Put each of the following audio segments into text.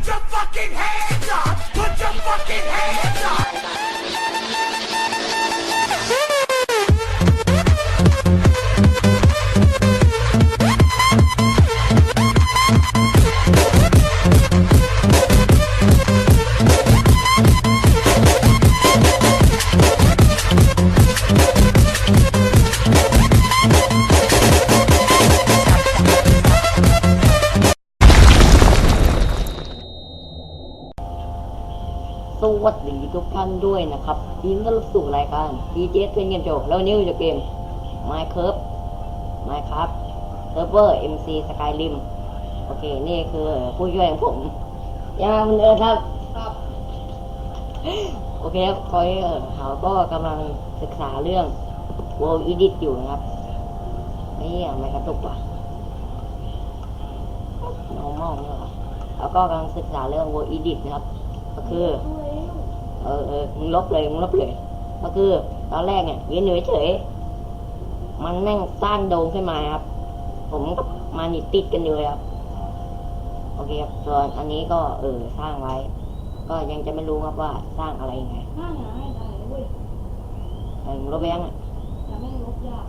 Put your fucking hands up! Put your fucking hands up! ทุกท่านด้วยนะครับยินดีต้อนรับสู่รายการ DJ เป็นเกมโชว์แล้ววันนี้เราจะเกม Minecraft Minecraft Server MC Skyrim โอเค นี่คือผู้ช่วยของผมยามันเออครับครับโอเคครับคอยเออเขาก็กำลังศึกษาเรื่อง World Edit อยู่นะครับนี่อะไม่กระตุกว่ะ normal เนี่ยว่ะแล้วก็กำลังศึกษาเรื่อง World Edit นะครับ ก็คือ เออเออมึงลบเลยมึงลบเลย ก็คือตอนแรกเนี่ยยืนอยู่เฉยๆมันแม่งสร้างโดมขึ้นมาครับ ผมกับมันนี่ติดกันอยู่เลยครับโอเคครับส่วนอันนี้ก็เออสร้างไว้ ก็ยังจะไม่รู้ครับว่าสร้างอะไรยังไงง่ายง่ายได้เว้ยเออมึงลบไปยังอะแต่ไม่ลบยาก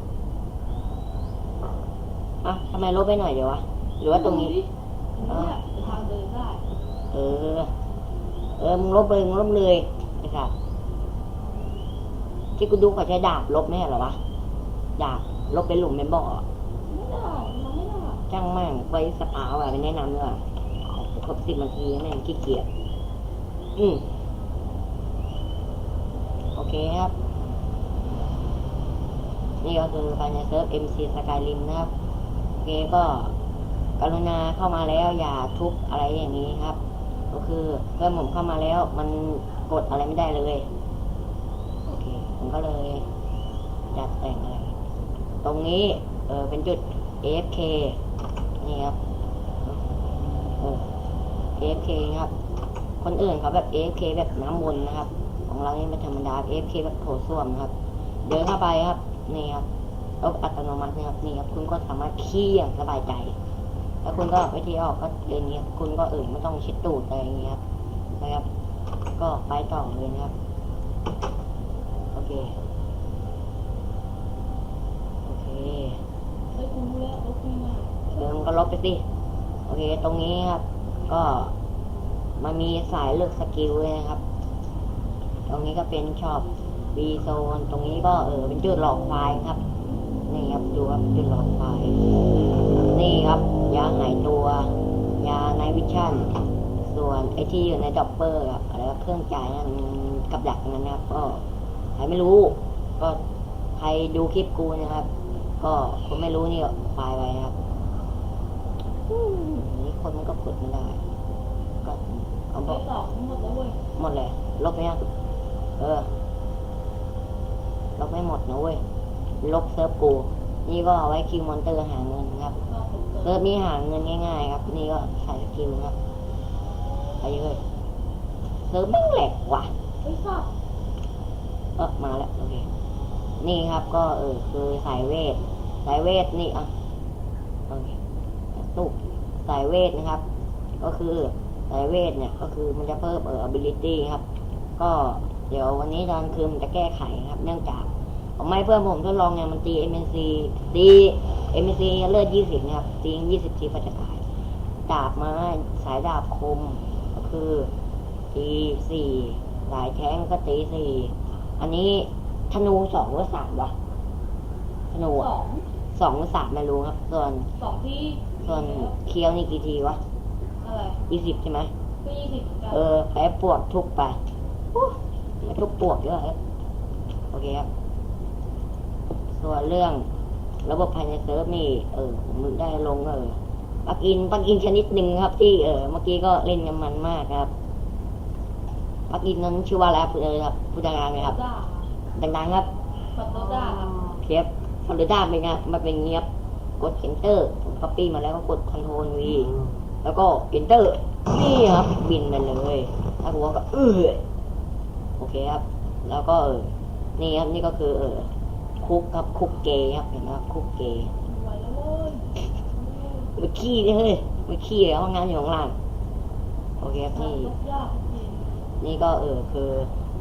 อะทำไมลบไปหน่อยเดียววะหรือว่าตรงนี้ดูดิเนี่ยเป็นทางเดินได้เออ เออมึงลบเลยมึงลบเลย ครับที่กูดูเขาใช้ดาบลบไม่ใช่เหรอวะ ดาบลบเป็นหลุมเป็นบ่อไม่ได้มันไม่ได้จ้างแม่งไปสปาว่ะไปแนะนำด้วยว่ะครบสิบนาทีแม่งขี้เกียจ อืมโอเคครับ นี่ก็คือภายในเซิร์ฟ MC Skyrim นะครับ โอเคก็กรุณาเข้ามาแล้วอย่าทุบอะไรอย่างนี้ครับ ก็คือเพื่อนผมเข้ามาแล้วมัน กดอะไรไม่ได้เลย โอเค ผมก็เลยจัดแต่งอะไร ตรงนี้ เออเป็นจุด AFK นี่ครับเออ AFK ครับ คนอื่นเขาแบบ AFK แบบน้ำวนนะครับ ของเรานี่เป็นธรรมดา AFK แบบโถส้วมครับ เดินเข้าไปครับ นี่ครับรถอัตโนมัตินะครับ นี่ครับ คุณก็สามารถขี้อย่างสบายใจ แล้วคุณก็วิธีออกก็เดินนี้ครับคุณก็เออไม่ต้องชิดตูดอะไรอย่างเงี้ยครับนะครับ ก็ไปต่อเลยนะครับ โอเค โอเคเฮ้ยกูรู้แล้วลบไม่ได้เออมันก็ลบไปสิ โอเค ตรงนี้ครับ ก็มันมีสายเลือกสกิลเลยนะครับ ตรงนี้ก็เป็นช็อปบีโซน ตรงนี้ก็เออเป็นจุดหลอกไฟล์ครับ นี่ครับดูครับจุดหลอกไฟล์นี่ครับ ยาหายตัวยาในวิชั่น ส่วนไอที่อยู่ในดอปเปอร์ครับอะไรวะเครื่องจ่ายนั่นกับดักนั้นนะครับ ก็ใครไม่รู้ ก็ใครดูคลิปกูนะครับ ก็คนไม่รู้นี่ก็ไฟล์ไว้นะครับอืมนี่คนมันก็กดไม่ได้ก็เอาบไปอกต่อทั้งหมดแล้วเว้ยหมดเลยลบไปยังเออลบไม่หมดนะเว้ยลบเซิร์ฟกู นี่ก็เอาไว้คิวมอนเตอร์หาเงินครับต่อผมเกิเซิร์ดฟนี้หาเงินง่าย ๆ ครับ นี่ก็ใส่สกิลครับ ไปเลยเซิร์ฟแม่งแหลกว่ะเฮ้ยสับเออมาแล้ว โอเค นี่ครับก็เออคือสายเวท สายเวทนี่อะโอเคตุกสายเวทนะครับ ก็คือสายเวทเนี่ย ก็คือมันจะเพิ่มเออ ability ครับ ก็เดี๋ยววันนี้ตอนคืนมันจะแก้ไขครับ เนื่องจากผมไม่เพื่อนผมทดลองเนี่ยมันตี MNC ตี MNC เลือดยี่สิบนะครับตียี่สิบทีก็จะตาย ดาบไม้สายดาบคมก็ คือ ตีสี่สายแท้งก็ตีสี่อันนี้ธนูสองหรือสามวะธนูสอะองสองหรือสามไม่รู้ครับ ส่วนสองที่ส่วนเคี้ยวนี่กี่ทีวะอะไรยี่สิบใช่ไหมก็ยี่สิบเหมือนกันเออแผลปวดทุกไปอู้ไม่ทุกปวดเยอะครับโอเคครับ ส่วนเรื่องระบบภายในเซิร์ฟนี่ เออผมได้ลงเออ ปลักอินปลักอินชนิดหนึ่งครับ ที่เออเมื่อกี้ก็เล่นกันมันมากครับปลักอินนั้นชื่อว่าอะไรครับเออครับผู้จัดการไหมครับด้าดังๆครับปัตโตด้าครับเทียบฟอร์ด้าเป็นไงมันเป็นเงียบกด enter ผม copy มาแล้วก็กด control v แล้วก็ enter นี่ครับบินไปเลยถ้าหัวก็เออโอเคครับ แล้วก็เออนี่ครับนี่ก็คือ เออคุกครับคุกเกย์ครับเห็นไหมครับคุกเกย์ ไว้แล้วเว้ยไปขี้ดิเฮ้ยไปขี้เลยห้องน้ำอยู่ข้างล่างโอเคครับขับนี่รถยากจริงนี่ก็เออคือ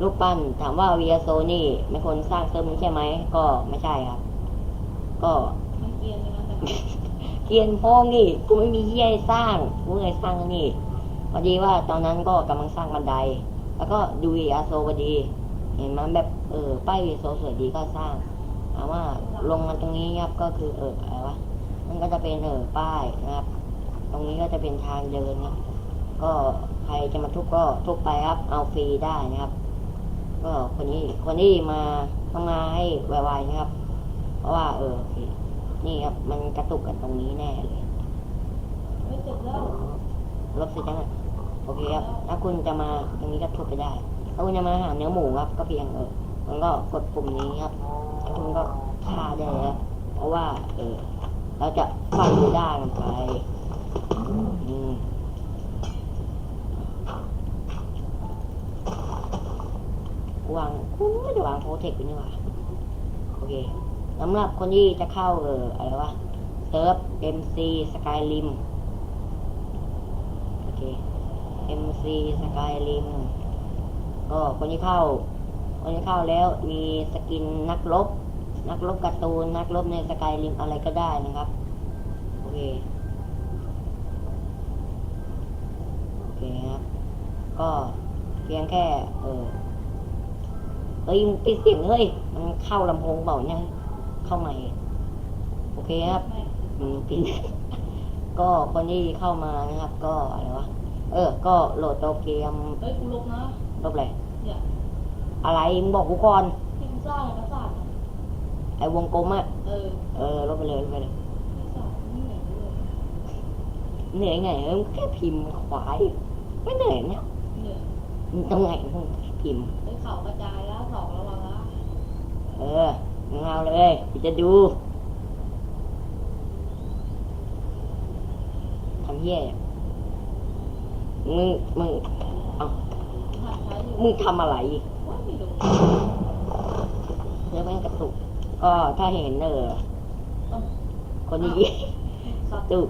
รูปปั้นถามว่าวีโซนี่ไม่คนสร้างเซิร์ฟนี้ใช่ไหมก็ไม่ใช่ครับ ก็มันเกรียนเลยนะแต่เกียนพ้องนี่กูไม่มีที่ให้สร้างกูเลยสร้างอันนี่พอดีว่าตอนนั้นก็กำลังสร้างบันได แล้วก็ดูวีอาโซพอดี เห็นมันแบบเออป้ายวีโซสวยดีก็สร้างถามว่าลงมาตรงนี้ครับก็คือเอออะไรวะ มันก็จะเป็นเออป้ายนะครับ ตรงนี้ก็จะเป็นทางเดินครับก็ใครจะมาทุบก็ทุบไปครับ เอาฟรีได้นะครับ ก็คนนี้คนที่มาต้องมาให้ไวๆนะครับ เพราะว่า เออ นี่ครับ มันกระตุกกันตรงนี้แน่เลยไม่เจ็บแล้วลบสิจังอะโอเคครับ ถ้าคุณจะมาตรงนี้ก็ทุบไปได้ ถ้าคุณจะมาหาเนื้อหมูครับ ก็เพียงเออมันก็กดปุ่มนี้ครับแล้วคุณก็ฆ่าได้ครับ เพราะว่า เออ เราจะฟันดูได้มันไปวางคุณไม่ได้วางโปรเทคไปนี่หว่าโอเคสำหรับคนที่จะเข้าเอออะไรวะเซิร์ฟ MC Skyrim โอเค MC Skyrim ก็คนที่เข้า คนที่เข้าแล้วมีสกินนักรบ นักรบการ์ตูนนักรบในสกายริมอะไรก็ได้นะครับ โอเค โอเคครับ ก็เพียงแค่ เออเฮ้ยมึงปิดเสียงเฮ้ย มันเข้าลำโพงเปล่าเนี่ยเข้าใหม่ โอเคครับไม่อืมปิดก็คนที่เข้ามานะครับ ก็อะไรวะ เออ ก็โหลดตัวเกม เฮ้ยกูลบนะลบอะไรเนี่ยอะไรมึงบอกกูก่อนที่กูสร้างเอกสารอะ ไอ้วงกลมอะเออเออลบไปเลยลบไปเลยเอกสารนี่ไหนด้วยเหนื่อยไงเออมึงแค่พิมพ์ควายไม่เหนื่อยเนี่ยเนี่ยมึงต้องไงมึงแค่พิมพ์เฮ้ยเขากระจายแล้วสองระวังนะเออมึงเอาเลยกูจะดูทำเหี้ยเนี่ยมึงมึงเอาหัดใช้อยู่มึงทำอะไรว่าไม่รู้เรื่องแม่งกระตุก ก็ถ้าเห็นเออต้องคนที่สับตุก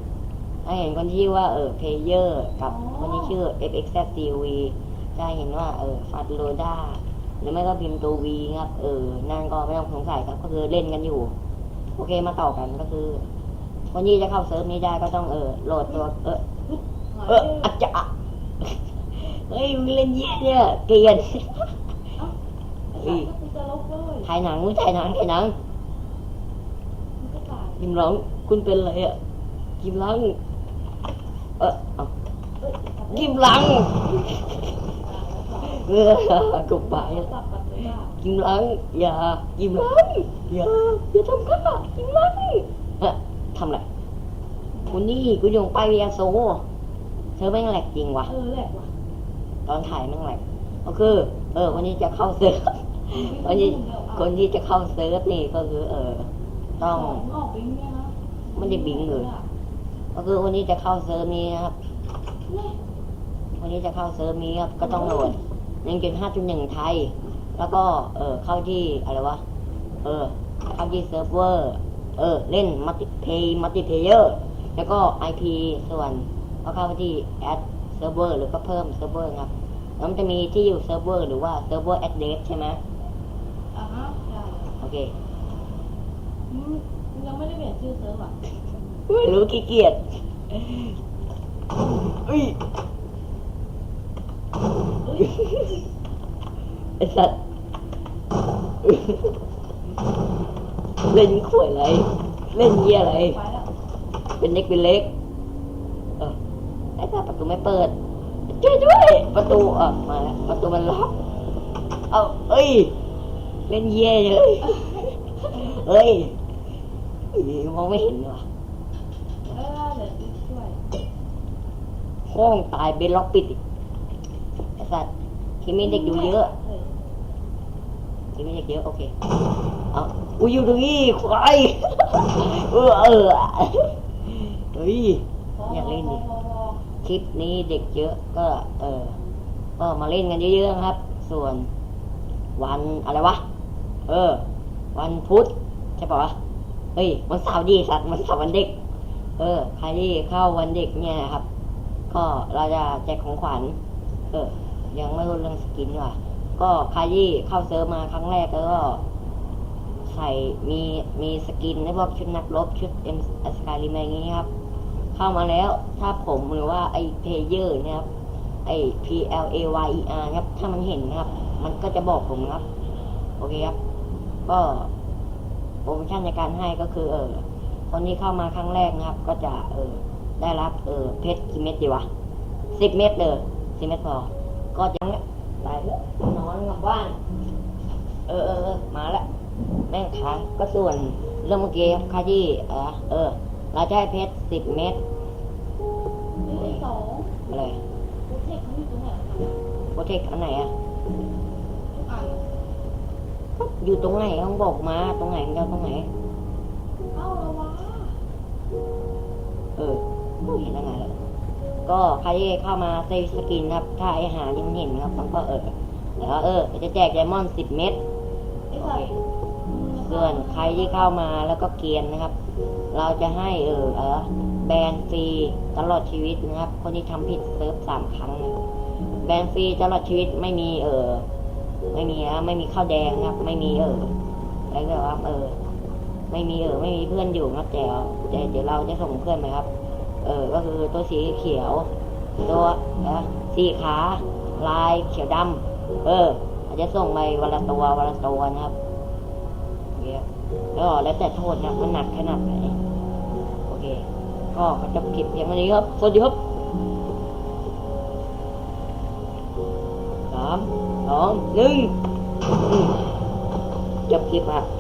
ถ้าเห็นคนที่ว่าเออเพเยอร์กับคนที่ชื่อ FXTV จะเห็นว่าเออฟัดโลดาหรือไม่ก็พิมพ์ตัว V ครับเออนั่นก็ไม่ต้องสงสัยครับก็คือเล่นกันอยู่ โอเคมาต่อกันก็คือ คนที่จะเข้าเซิร์ฟนี้ได้ก็ต้องเออโหลดตัวเออหายเอออาจจะอะเฮ้ยมึงเล่นเยี่ยเนี่ยเกลียน ถ่ายหนังมึงถ่ายหนังถ่ายหนังมันก็ตายยิมร้องคุณเป็นอะไรอะยิมร้องเออเอาเอ้ยยิมร้องเออกบไปสับปัดเลยว่ายิมร้องอย่ายิมร้องอย่าอย่าทำข้ายิมร้องเออทำอะไรกูนี่กูยงไปเวียโซเธอแม่งแหลกจริงวะเออแหลกว่ะตอนถ่ายแม่งแหลกก็คือ เออคนนี้จะเข้าเซิร์ฟคนที่ คนที่จะเข้าเซิร์ฟนี่ก็คือเออ ต้องออกบิงเนี่ยนะไม่ได้บิงเลยก็คือคนนี้จะเข้าเซิร์ฟนี้นะครับเนี่ยวันนี้จะเข้าเซิร์ฟนี้ครับก็ต้องโหลด1.5.1ไทย แล้วก็เออเข้าที่อะไรวะเออ เข้าที่เซิร์ฟเวอร์ เออ เล่นมัลติเพย์มัลติเพเยอร์แล้วก็ IP ส่วนก็เข้าที่แอดเซิร์ฟเวอร์หรือก็เพิ่มเซิร์ฟเวอร์ครับแล้วมันจะมีที่อยู่เซิร์ฟเวอร์หรือว่าเซิร์ฟเวอร์แอดเดสใช่ไหมอะ ฮะได้โอเคอืมยังไม่ได้เปลี่ยนชื่อเซิร์ฟอะไม่รู้ขี้เกียจอุ้ยเอ้ยไอ้สัตว์เล่นขวยอะไร เล่นเยี่ยอะไร ไปแล้วเป็นเล็กเป็นเล็กเออไอ้ตาประตูไม่เปิดช่วยด้วย ประตูเออมาแล้วประตูมันล็อก เอาเอ้ย เล่นเย่เลยเฮ้ยมองไม่เห็นว่ะเออเดี๋ยวช่วยห้องตายเบนล็อกปิดอีกไอ้สัตว์ที่มีเด็กอยู่เยอะที่มีเด็กเยอะโอเคเอาอุ้ยอยู่ตรงนี้ควายเออเออเฮ้ยอยากเล่นดิคลิปนี้เด็กเยอะก็ เออก็มาเล่นกันเยอะๆนะครับ ส่วนวันอะไรวะ เออ วันพุธใช่ปะวะเฮ้ยวันเสาร์ดีสัตว์วันเสาร์วันเด็ก เออ ใครที่เข้าวันเด็กเนี่ยนะครับ ก็เราจะแจกของขวัญ เออ ยังไม่รู้เรื่องสกินว่ะ ก็ใครที่เข้าเซิร์ฟมาครั้งแรกแล้วก็ใส่มีมีสกินในพวกชุดนักรบชุดเอ็มสกายริมอะไรอย่างงี้ครับ เข้ามาแล้วถ้าผมหรือว่าไอเพเยอร์เนี่ยครับไอ P L A Y E R ครับ ถ้ามันเห็นนะครับ มันก็จะบอกผมครับ โอเคครับ ก็โปรโมชั่นในการให้ก็คือ เออคนที่เข้ามาครั้งแรกนะครับ ก็จะเออได้รับเออเพชรกี่เม็ดดีวะสิบเม็ดเลยสิบเม็ดพอก็จะไปแล้วนอนกับบ้าน เออเออเออมาแล้วแม่งขายก็ส่วนเรื่องเมื่อกี้ครับค่าที่เออเออ เราจะให้เพชรสิบเม็ดนี่ที่สองอะไรโปรเทคเขาอยู่ตรงไหนครับโปรเทคอันไหนอะทุกอัน อยู่ตรงไหนต้องบอกมา ตรงไหนมันจะตรงไหนเอ้าละวะเออไม่เห็นอะไรเลยก็ใครที่เข้ามาเซฟสกินครับ ถ้าไอหายังเห็นครับมันก็เออแล้วเออ จะแจกไดมอนด์สิบเม็ดไอ้สัตว์ส่วนใครที่เข้ามาแล้วก็เกรียนนะครับ เราจะให้เออเออแบนฟรีตลอดชีวิตนะครับ คนที่ทำผิดเซิร์ฟสามครั้งนะครับแบนฟรีตลอดชีวิตไม่มีเออ ไม่มีนะไม่มีข้าวแดงครับ ไม่มีเอออะไรก็ว่าเออ ไม่มีเออ ไม่มีเพื่อนอยู่นะครับแต่แต่เดี๋ยวเราจะส่งเพื่อนไปครับ เออ ก็คือตัวสีเขียว ตัวเออสีขา ลายเขียวดำเอออาจจะส่งไปวันละตัววันละตัวนะครับเคครับแล้วแล้วแต่โทษนะมันหนักขนาดไหนโอเค ก็จบคลิปเพียงเท่านี้ครับสวัสดีครับสาม องหนึ่งอืมจบคลิปครับ